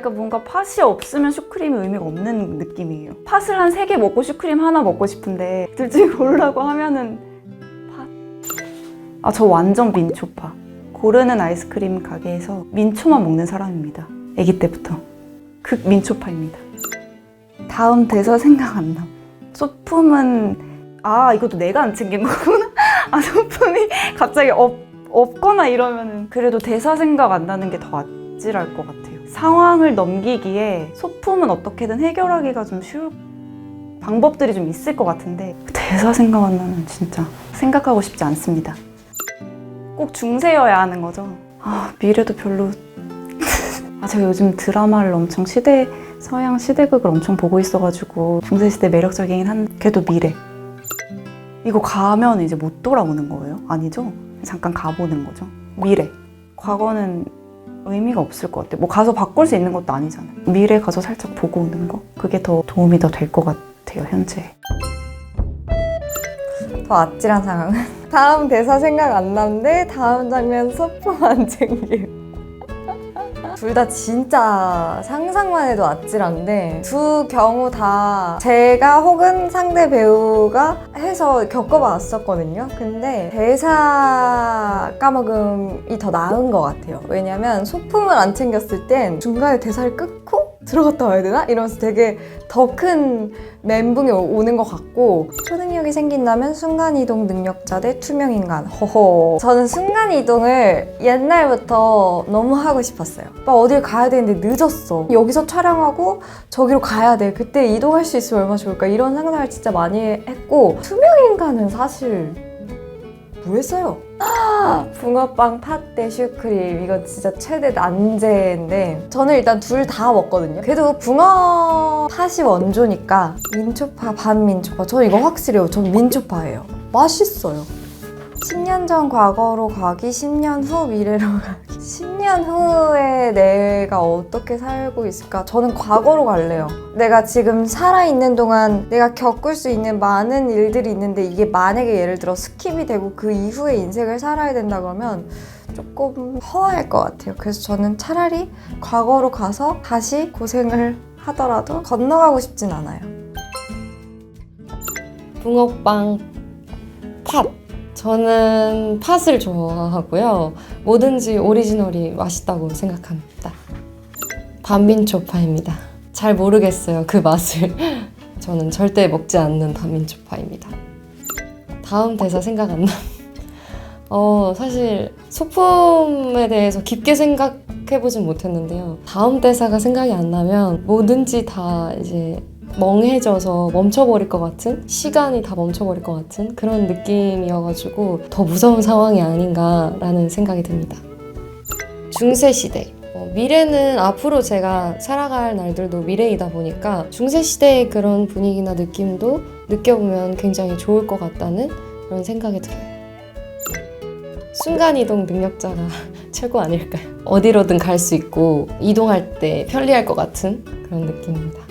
그러니까 뭔가 팥이 없으면 슈크림이 의미가 없는 느낌이에요. 팥을 한 세 개 먹고 슈크림 하나 먹고 싶은데 둘 중에 고르라고 하면은 팥. 아, 저 완전 민초파. 고르는 아이스크림 가게에서 민초만 먹는 사람입니다. 아기 때부터. 극 민초파입니다. 다음 대사 생각 안 나. 소품은 아 이것도 내가 안 챙긴 거구나. 아 소품이 갑자기 없 없거나 이러면은 그래도 대사 생각 안 나는 게 더 아찔할 것 같아요. 상황을 넘기기에 소품은 어떻게든 해결하기가 좀 쉬울 방법들이 좀 있을 것 같은데 대사 생각 안 나면 진짜 생각하고 싶지 않습니다. 꼭 중세여야 하는 거죠. 아 미래도 별로. 아 제가 요즘 드라마를 엄청 시대 서양 시대극을 엄청 보고 있어가지고 중세 시대 매력적이긴 한 그래도 미래. 이거 가면 이제 못 돌아오는 거예요? 아니죠? 잠깐 가보는 거죠. 미래. 과거는 의미가 없을 것 같아요. 뭐 가서 바꿀 수 있는 것도 아니잖아요. 미래 가서 살짝 보고 오는 거. 그게 더 도움이 더 될 것 같아요, 현재. 더 아찔한 상황은 다음 대사 생각 안 나는데 다음 장면 소품 안 챙김. 둘 다 진짜 상상만 해도 아찔한데 두 경우 다 제가 혹은 상대 배우가 해서 겪어봤었거든요. 근데 대사 까먹음이 더 나은 것 같아요. 왜냐면 소품을 안 챙겼을 땐 중간에 대사를 끊고 들어갔다 와야 되나? 이러면서 되게 더 큰 멘붕이 오- 오는 것 같고 초능력이 생긴다면 순간이동 능력자 대 투명인간. 호호 저는 순간이동을 옛날부터 너무 하고 싶었어요. 막 어딜 가야 되는데 늦었어. 여기서 촬영하고 저기로 가야 돼. 그때 이동할 수 있으면 얼마나 좋을까? 이런 상상을 진짜 많이 했고 투명인간은 사실 뭐 했어요? 붕어빵 팥대 슈크림. 이거 진짜 최대 난제인데 저는 일단 둘 다 먹거든요. 그래도 붕어 팥이 원조니까 민초파 반민초파. 저는 이거 확실해요. 전 민초파예요. 맛있어요. 10년 전 과거로 가기 10년 후 미래로 가기. 10년 후에 내 가 어떻게 살고 있을까 저는 과거로 갈래요 내가 지금 살아있는 동안 내가 겪을 수 있는 많은 일들이 있는데 이게 만약에 예를 들어 스킵이 되고 그 이후의 인생을 살아야 된다 그러면 조금 허할 것 같아요. 그래서 저는 차라리 과거로 가서 다시 고생을 하더라도 건너가고 싶진 않아요. 붕어빵 팥. 저는 팥을 좋아하고요. 뭐든지 오리지널이 맛있다고 생각합니다. 반민초파입니다. 잘 모르겠어요, 그 맛을. 저는 절대 먹지 않는 반민초파입니다. 다음 대사 생각 안 나. 어, 사실 소품에 대해서 깊게 생각해보진 못했는데요. 다음 대사가 생각이 안 나면 뭐든지 다 이제 멍해져서 멈춰버릴 것 같은 시간이 다 멈춰버릴 것 같은 그런 느낌이어가지고 더 무서운 상황이 아닌가라는 생각이 듭니다. 중세 시대 어, 미래는 앞으로 제가 살아갈 날들도 미래이다 보니까 중세 시대의 그런 분위기나 느낌도 느껴보면 굉장히 좋을 것 같다는 그런 생각이 들어요. 순간이동 능력자가 최고 아닐까요? 어디로든 갈 수 있고 이동할 때 편리할 것 같은 그런 느낌입니다.